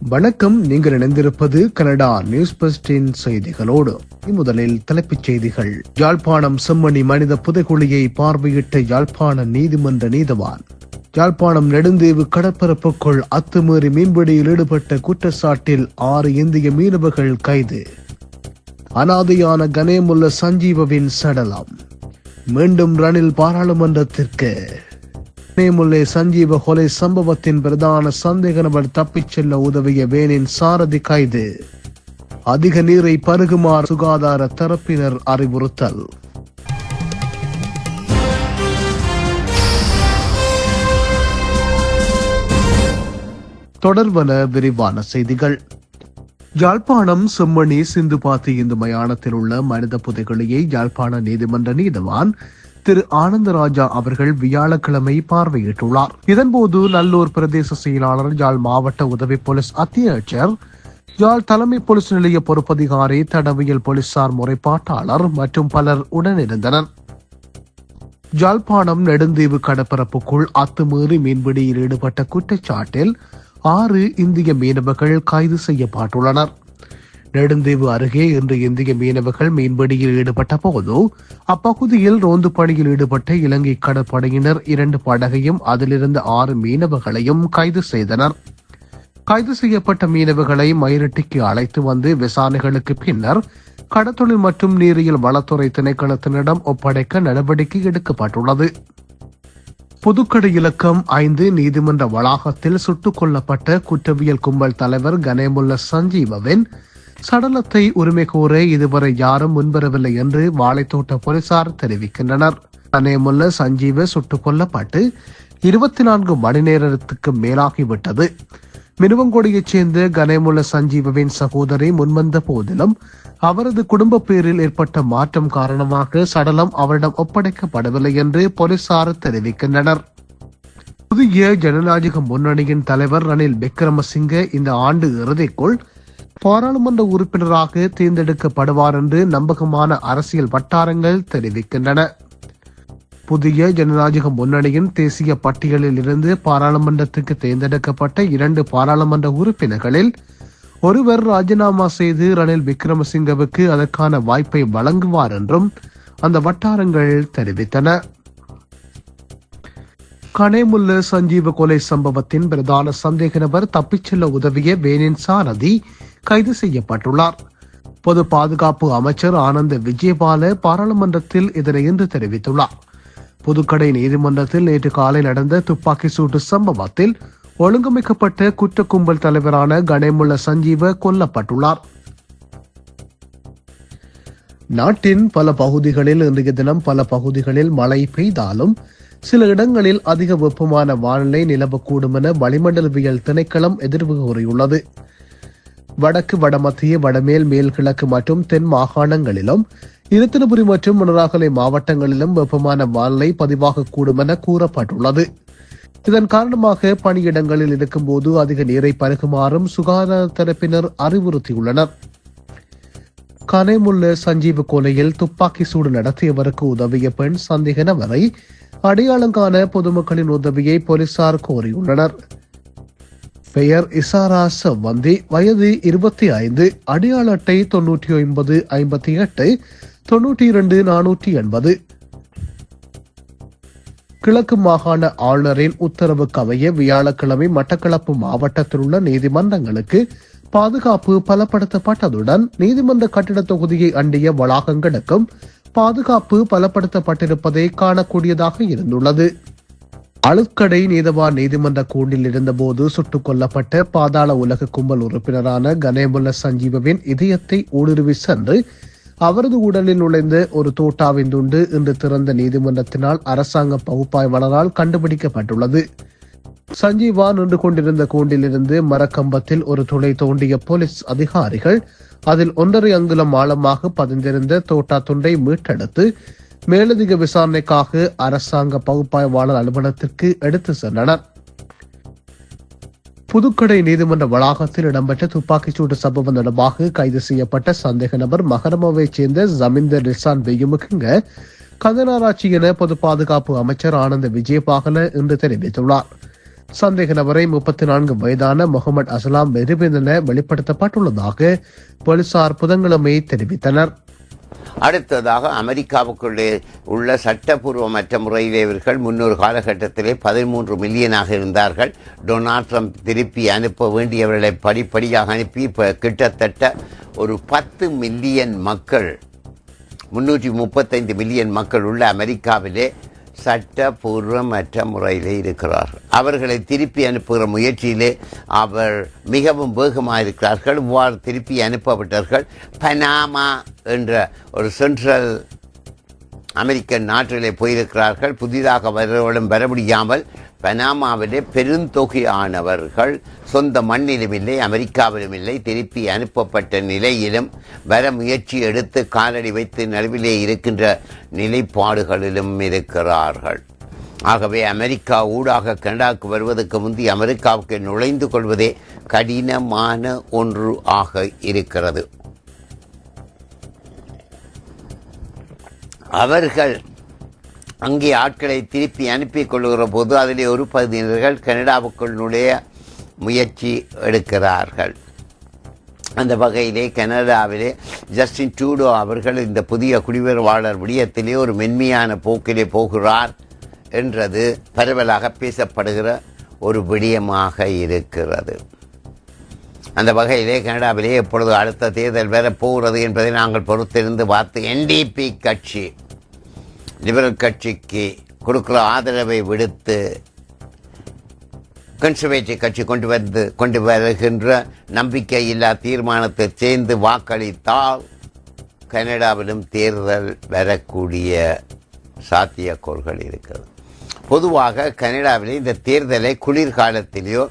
வணக்கம். நீங்கள் இணைந்திருப்பது கனடா நியூஸ் பஸ்டின் செய்திகளோடு. முதலில் தலைப்புச் செய்திகள். யாழ்ப்பாணம் செம்மணி மனித புதைகுழியை பார்வையிட்ட யாழ்ப்பாண நீதிமன்ற நீதவான். யாழ்ப்பாணம் நெடுந்தீவு கடற்பரப்புக்குள் அத்துமீறி மீன்பிடியில் ஈடுபட்ட குற்றச்சாட்டில் ஆறு இந்திய மீனவர்கள் கைது. அனாதையான கணேமுல்ல சஞ்சீவவின் சடலம். மீண்டும் ரணில் பாராளுமன்றத்திற்கு. நேமுல்லே சஞ்சீவ கொலை சம்பவத்தின் பிரதான சந்தேக நபர் தப்பிச் செல்ல உதவிய வேனின் சாரதி கைது. அதிக நீரை பருகுமாறு சுகாதார தரப்பினர் அறிவுறுத்தல். தொடர்வன விரிவான செய்திகள். யாழ்ப்பாணம் செம்மணி சிந்துபாத்தி இந்து மயானத்தில் உள்ள மனித புதைகளியை யாழ்ப்பாண நீதிமன்ற நீதிவான் திரு ஆனந்தராஜா அவர்கள் வியாழக்கிழமை பார்வையிட்டுள்ளார். இதன்போது நல்லூர் பிரதேச செயலாளர் யாழ் மாவட்ட உதவி போலீஸ் அத்தியட்சர் யாழ் தலைமை போலீஸ் நிலைய பொறுப்பதிகாரி தடவியல் போலீசார் முறைப்பாட்டாளர் மற்றும் பலர் உடனிருந்தனர். ஜாழ்ப்பாணம் நெடுந்தீவு கடற்பரப்புக்குள் அத்துமீறி மீன்பிடியில் ஈடுபட்ட குற்றச்சாட்டில் ஆறு இந்திய மீனவர்கள் கைது செய்யப்பட்டுள்ளனர். நெடுந்தீவு அருகே இன்று இந்திய மீனவர்கள் மீன்பிடியில் ஈடுபட்ட போது அப்பகுதியில் ரோந்து பணியில் ஈடுபட்ட இலங்கை கடற்படையினர் இரண்டு படகையும் அதிலிருந்து ஆறு மீனவர்களையும் கைது செய்தனர். கைது செய்யப்பட்ட மீனவர்களை மயிரட்டிக்கு அழைத்து வந்து விசாரணைகளுக்கு பின்னர் கடத்தொழில் மற்றும் நீரியல் வளத்துறை திணைக்களத்தினிடம் ஒப்படைக்க நடவடிக்கை எடுக்கப்பட்டுள்ளது. புதுக்கடை இலக்கம் ஐந்து நீதிமன்ற வளாகத்தில் சுட்டுக் கொல்லப்பட்ட குற்றவியல் கும்பல் தலைவர் கனேமுல்ல சஞ்சீவவின் சடலத்தை உரிமை கோர இதுவரை யாரும் முன்வரவில்லை என்று வாழைத்தோட்ட போலீசார் தெரிவிக்கின்றனர். கணேமுல்ல சஞ்சீவ சுட்டுக் கொல்லப்பட்டு இருபத்தி நான்கு மணி நேரத்துக்கு மேலாகிவிட்டது. மினுவங்கொடியைச் சேர்ந்த கணேமுல்ல சஞ்சீவவின் சகோதரி முன்வந்த போதிலும் அவரது குடும்ப பேரில் ஏற்பட்ட மாற்றம் காரணமாக சடலம் அவரிடம் ஒப்படைக்கப்படவில்லை என்று போலீசார் தெரிவிக்கின்றனர். புதிய ஜனநாயக முன்னணியின் தலைவர் ரணில் விக்ரமசிங்க இந்த ஆண்டு இறுதிக்குள் பாராளுமன்ற உறுப்பினராக தேர்ந்தெடுக்கப்படுவார் என்று நம்பகமான அரசியல் வட்டாரங்கள் தெரிவிக்கின்றன. புதிய ஜனநாயக முன்னணியின் தேசிய பட்டியலில் இருந்து பாராளுமன்றத்துக்கு தேர்ந்தெடுக்கப்பட்ட இரண்டு பாராளுமன்ற உறுப்பினர்களில் ஒருவர் ராஜினாமா செய்து ரணில் விக்ரமசிங்கவுக்கு அதற்கான வாய்ப்பை வழங்குவார் என்றும் அந்த வட்டாரங்கள் தெரிவித்தன. கனேமுல்ல சஞ்சீவ கொலை சம்பவத்தின் பிரதான சந்தேக நபர் தப்பிச் செல்ல உதவிய வேனின் சாரதி கைது செய்யப்பட்டுள்ளார். பொது பாதுகாப்பு அமைச்சர் ஆனந்த விஜயபால பாராளுமன்றத்தில் இதனை இன்று தெரிவித்துள்ளார். புதுக்கடை நீதிமன்றத்தில் நேற்று காலை நடந்த துப்பாக்கி சூட்டு சம்பவத்தில் ஒழுங்கமைக்கப்பட்ட குற்ற கும்பல் தலைவரான கணேமுள்ள சஞ்சீவ கொல்லப்பட்டுள்ளார். நாட்டின் பல பகுதிகளில் இன்றைய தினம் பல பகுதிகளில் மழை பெய்தாலும் சில இடங்களில் அதிக வெப்பமான வானிலை நிலவக்கூடும் என வளிமண்டலவியல் திணைக்களம் எதிர்வு கூறியுள்ளது. வடக்கு வடமத்திய வடமேல் மேல் கிழக்கு மற்றும் தென் மாகாணங்களிலும் இருத்தினபுரி மற்றும் மணராகலை மாவட்டங்களிலும் வெப்பமான வானிலை பதிவாகக்கூடும் என கூறப்பட்டுள்ளது. இதன் காரணமாக பணியிடங்களில் இருக்கும்போது அதிக நீரை பருகுமாறும் சுகாதார தரப்பினர் அறிவுறுத்தியுள்ளனர். கனைமுள்ள சஞ்சீவ கொலையில் துப்பாக்கி சூடு நடத்தியவருக்கு உதவிய பெண் சந்தேக நபரை அடையாளம் காண பொதுமக்களின் உதவியை போலீசார் கோரியுள்ளனர். பெயர் இசாரா வந்தி வயது இருபத்தி ஐந்து அடையாள அட்டை தொன்னூற்றி ஒன்பது ஐம்பத்தி எட்டு தொன்னூற்றி இரண்டு நானூற்றி எண்பது. கிழக்கு மாகாண ஆளுநரின் உத்தரவுக்கு அமைய வியாழக்கிழமை மட்டக்களப்பு மாவட்டத்தில் உள்ள நீதிமன்றங்களுக்கு பாதுகாப்பு பலப்படுத்தப்பட்டதுடன் நீதிமன்ற கட்டிட தொகுதியை அண்டிய வளாகங்களுக்கும் பாதுகாப்பு பலப்படுத்தப்பட்டிருப்பதை காணக்கூடியதாக இருந்துள்ளது. அழுக்கடை நீதவான் நீதிமன்ற கூண்டில் இருந்தபோது சுட்டுக் கொல்லப்பட்ட பாதாள உலக கும்பல் உறுப்பினரான கணேமுல்ல சஞ்சீவவின் இதயத்தை ஊடுருவி சென்று அவரது உடலில் நுழைந்த ஒரு தோட்டாவின் துண்டு இன்று திறந்த நீதிமன்றத்தினால் அரசாங்க பகுப்பாய்வாளரால் கண்டுபிடிக்கப்பட்டுள்ளது. சஞ்சீவா நின்று கொண்டிருந்த கூண்டிலிருந்து மரக்கம்பத்தில் ஒரு துளை தோண்டிய போலீஸ் அதிகாரிகள் அதில் ஒன்றரை அங்குலம் ஆழமாக பதிந்திருந்த தோட்டா துண்டை மீட்டெடுத்து மேலதிக விசாரணைக்காக அரசாங்க பகுப்பாய்வாளர் அலுவலகத்திற்கு எடுத்து சென்றனர். புதுக்கடை நீதிமன்ற வளாகத்தில் இடம்பெற்ற துப்பாக்கிச்சூடு சம்பவம் தொடர்பாக கைது செய்யப்பட்ட சந்தேக நபர் மகரமாவைச் சேர்ந்த ஜமீந்தர் நிசான் வெய்யுமுக்குங்க கந்தனாராட்சி என பொது பாதுகாப்பு அமைச்சர் ஆனந்த விஜயபாகல இன்று தெரிவித்துள்ளார். சந்தேக நபரை முப்பத்தி நான்கு வயதான முகமது அசலாம் நிரூபித்தன வெளிப்படுத்தப்பட்டுள்ளதாக போலீசார் புதன்கிழமை தெரிவித்தனர். அடுத்ததாக அமெரிக்காவுக்குள்ளே உள்ள சட்டப்பூர்வமற்ற முறையிலே இவர்கள் முன்னொரு காலகட்டத்திலே பதிமூன்று மில்லியனாக இருந்தார்கள். டொனால்ட் ட்ரம்ப் திருப்பி அனுப்ப வேண்டியவர்களை படிப்படியாக அனுப்பி இப்போ கிட்டத்தட்ட ஒரு பத்து மில்லியன் மக்கள் முன்னூற்றி முப்பத்தைந்து மில்லியன் மக்கள் உள்ள அமெரிக்காவிலே சட்டபூர்வமற்ற முறையிலே இருக்கிறார்கள். அவர்களை திருப்பி அனுப்புகிற முயற்சியிலே அவர் மிகவும் வேகமாக இருக்கிறார்கள் இவ்வாறு திருப்பி அனுப்பப்பட்டார்கள் பனாமா என்ற ஒரு சென்ட்ரல் அமெரிக்க நாட்டிலே போயிருக்கிறார்கள். புதிதாக வருவதும் வர முடியாமல் பனாமாவிலே பெருந்தொகையானவர்கள் சொந்த மண்ணிலும் இல்லை அமெரிக்காவிலும் இல்லை திருப்பி அனுப்பப்பட்ட நிலையிலும் வர முயற்சி எடுத்து காலடி வைத்து நடுவிலே இருக்கின்ற நிலைப்பாடுகளிலும் இருக்கிறார்கள். ஆகவே அமெரிக்கா ஊடாக கனடாவுக்கு வருவதற்கு முந்தி அமெரிக்காவுக்கு நுழைந்து கொள்வதே கடினமான ஒன்று ஆக இருக்கிறது. அவர்கள் அங்கே ஆட்களை திருப்பி அனுப்பி கொள்கிற போது அதிலே ஒரு பகுதியினர்கள் கனடாவுக்குள் நுழைய முயற்சி எடுக்கிறார்கள். அந்த வகையிலே கனடாவிலே ஜஸ்டின் டூடோ அவர்கள் இந்த புதிய குடிவரவாளர் விடயத்திலே ஒரு மென்மையான போக்கிலே போகிறார் என்றது பரவலாக பேசப்படுகிற ஒரு விடயமாக இருக்கிறது. அந்த வகையிலே கனடாவிலே எப்பொழுது அடுத்த தேர்தல் வர போகிறது என்பதை நாங்கள் பொறுத்திருந்து பார்த்து என்டிபி கட்சி லிபரல் கட்சிக்கு கொடுக்கிற ஆதரவை விடுத்து கன்சர்வேட்டிவ் கட்சி கொண்டு வந்து கொண்டு வருகின்ற நம்பிக்கையில்லா தீர்மானத்தை சேர்ந்து வாக்களித்தால் கனடாவிலும் தேர்தல் வரக்கூடிய சாத்தியக்கோள்கள் இருக்கிறது. பொதுவாக கனடாவிலே இந்த தேர்தலை குளிர்காலத்திலேயோ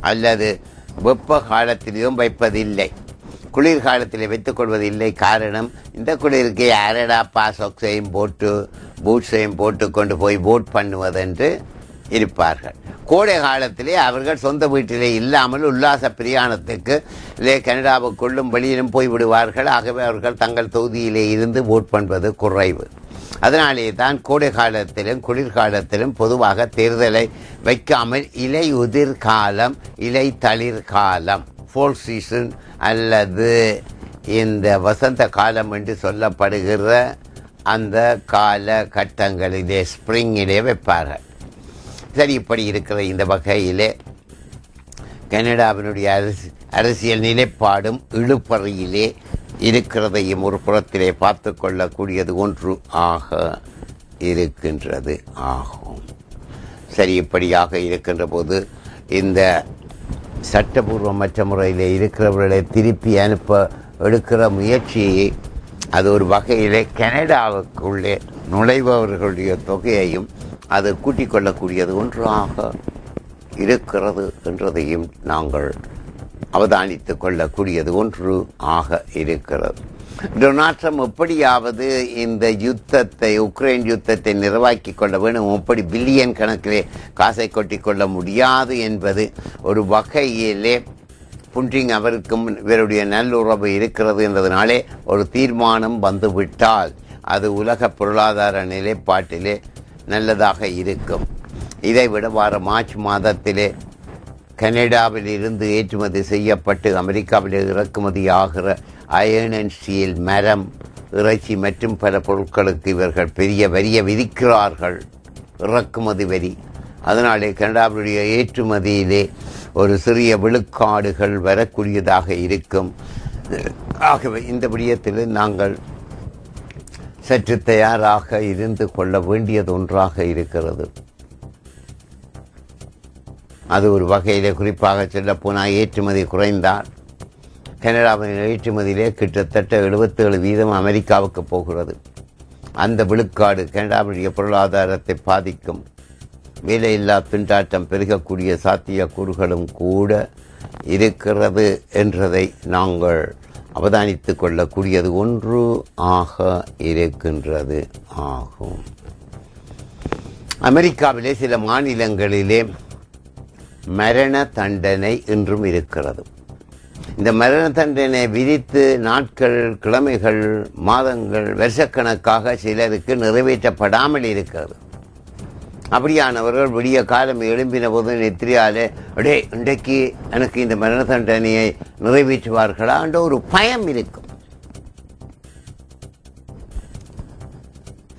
அல்லது வெப்ப காலத்திலேயோ வைப்பதில்லை. குளிர்காலத்தில் வைத்துக் கொள்வதில்லை. காரணம் இந்த குளிருக்கு அரடா பாசோக்ஸையும் போட்டு பூட்ஸையும் போட்டு கொண்டு போய் போட் பண்ணுவதென்று இருப்பார்கள். கோடை காலத்திலே அவர்கள் சொந்த வீட்டிலே இல்லாமல் உல்லாச பிரியாணத்துக்கு இல்லை கனடாவுக்குள்ளும் வெளியிலும் போய்விடுவார்கள் ஆகவே அவர்கள் தங்கள் தொகுதியிலே இருந்து ஓட் பண்ணுவது குறைவு. அதனாலே தான் கோடை காலத்திலும் குளிர்காலத்திலும் பொதுவாக தேர்தலை வைக்காமல் இலை உதிர் காலம் இலை தளிர் காலம் ஃபோல் சீசன் அல்லது இந்த வசந்த காலம் என்று சொல்லப்படுகிற அந்த கால கட்டங்களிலே ஸ்ப்ரிங்கிலே வைப்பார்கள் சரி இப்படி இருக்கிற இந்த வகையிலே கனடாவினுடைய அரசு அரசியல் நிலைப்பாடும் இழுப்பறையிலே இருக்கிறதையும் ஒரு புறத்திலே பார்த்து கொள்ளக்கூடியது ஒன்று ஆக இருக்கின்றது ஆகும். சரி இப்படியாக இருக்கின்ற போது இந்த சட்டபூர்வமற்ற முறையில் இருக்கிறவர்களை திருப்பி அனுப்ப எடுக்கிற முயற்சியை அது ஒரு வகையிலே கனடாவுக்குள்ளே நுழைபவர்களுடைய தொகையையும் அது கூட்டிக் கொள்ளக்கூடியது ஒன்றாக இருக்கிறது என்றதையும் நாங்கள் அவதானித்துக் கொள்ளக்கூடியது ஒன்று ஆக இருக்கிறது. டொனால்ட் ட்ரம்ப் எப்படியாவது இந்த யுத்தத்தை உக்ரைன் யுத்தத்தை நிறைவாக்கி கொள்ள வேண்டும் எப்படி பில்லியன் கணக்கிலே காசை கொட்டிக் கொள்ள முடியாது என்பது ஒரு வகையிலே புன்றிங் அவருக்கும் இவருடைய நல்லுறவு இருக்கிறது என்றதுனாலே ஒரு தீர்மானம் வந்துவிட்டால் அது உலக பொருளாதார நிலைப்பாட்டிலே நல்லதாக இருக்கும். இதைவிட வார மார்ச் மாதத்திலே கனடாவில் இருந்து ஏற்றுமதி செய்யப்பட்டு அமெரிக்காவில் இறக்குமதி ஆகிற அயர்ன் அண்ட் ஸ்டீல் மரம் இறைச்சி மற்றும் பல பொருட்களுக்கு இவர்கள் பெரிய வரியை விதிக்கிறார்கள். இறக்குமதி வரி. அதனாலே கனடாவுடைய ஏற்றுமதியிலே ஒரு சிறிய விழுக்காடுகள் வரக்கூடியதாக இருக்கும். ஆகவே இந்த விடயத்தில் நாங்கள் சற்று தயாராக இருந்து கொள்ள வேண்டியது ஒன்றாக இருக்கிறது. அது ஒரு வகையில் குறிப்பாக சொல்லப்போனால் ஏற்றுமதி குறைந்தால் கனடாவின் ஏற்றுமதியிலே கிட்டத்தட்ட எழுபத்தேழு வீதம் அமெரிக்காவுக்கு போகிறது. அந்த விழுக்காடு கனடாவுடைய பொருளாதாரத்தை பாதிக்கும். வேலையில்லா திண்டாட்டம் பெருகக்கூடிய சாத்தியக்கூறுகளும் கூட இருக்கிறது என்றதை நாங்கள் அவதானித்து கொள்ளக்கூடியது ஒன்று ஆக இருக்கின்றது ஆகும். அமெரிக்காவிலே சில மாநிலங்களிலே மரண தண்டனை இன்றும் இருக்கிறது. இந்த மரண தண்டனை விதித்து நாட்கள் கிழமைகள் மாதங்கள் வருஷக்கணக்காக சிலருக்கு நிறைவேற்றப்படாமல் இருக்கிறது. அப்படியானவர்கள் விடிய காலம் எழும்பின போது நெத்திரியாலே அடே இன்றைக்கு எனக்கு இந்த மரண தண்டனையை நிறைவேற்றுவார்களா? என்ற ஒரு பயம் இருக்கும்.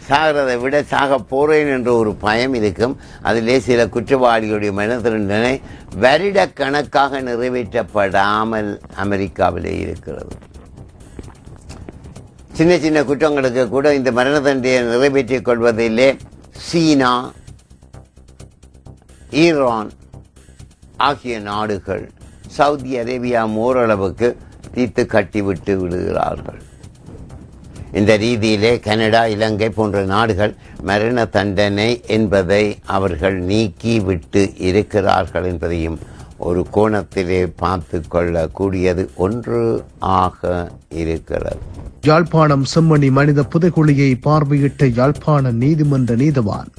சாகிறதை விட சாக போறேன் என்ற ஒரு பயம் இருக்கும். அதிலே சில குற்றவாளிகளுடைய மரண தண்டனை வருடக்கணக்காக நிறைவேற்றப்படாமல் அமெரிக்காவிலே இருக்கிறது. சின்ன சின்ன குற்றங்களுக்கு கூட இந்த மரண தண்டனையை நிறைவேற்றிக் கொள்வதிலே சீனா ஈரான் ஆகிய நாடுகள் சவுதி அரேபியா ஓரளவுக்கு தீர்த்து கட்டிவிட்டு விடுகிறார்கள். இந்த ரீதியிலே கனடா இலங்கை போன்ற நாடுகள் மரண தண்டனை என்பதை அவர்கள் நீக்கிவிட்டு இருக்கிறார்கள் என்பதையும் ஒரு கோணத்திலே பார்த்து கொள்ளக்கூடியது ஒன்று ஆக இருக்கிறது. யாழ்ப்பாணம் செம்மணி மனித புதைகுழியை பார்வையிட்ட யாழ்ப்பாண நீதிமன்ற நீதவான்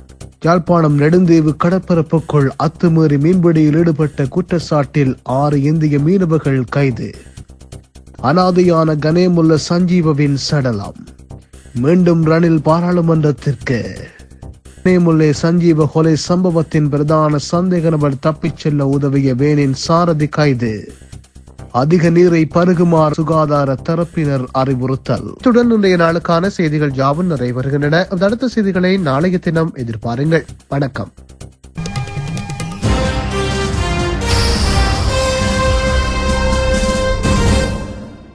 யாழ்ப்பாணம் நெடுந்தீவு கடற்பரப்புக்குள் அத்துமீறி மீன்பிடியில் ஈடுபட்ட குற்றச்சாட்டில் ஆறு இந்திய மீனவர்கள் கைது. அனாதையான கணேமுல்ல சஞ்சீவவின் சடலம். மீண்டும் ரணில் பாராளுமன்றத்திற்கு. கணேமுல்லே சஞ்சீவ கொலை சம்பவத்தின் பிரதான சந்தேக நபர் தப்பிச் செல்ல உதவிய வேனின் சாரதி கைது. அதிக நீரை பருகுமாறு சுகாதார தரப்பினர் அறிவுறுத்தல். இத்துடன் இன்றைய நாளுக்கான செய்திகள் யாவும் நிறைவருகின்றன அடுத்த செய்திகளை நாளைய தினம் எதிர்பாருங்கள். வணக்கம்.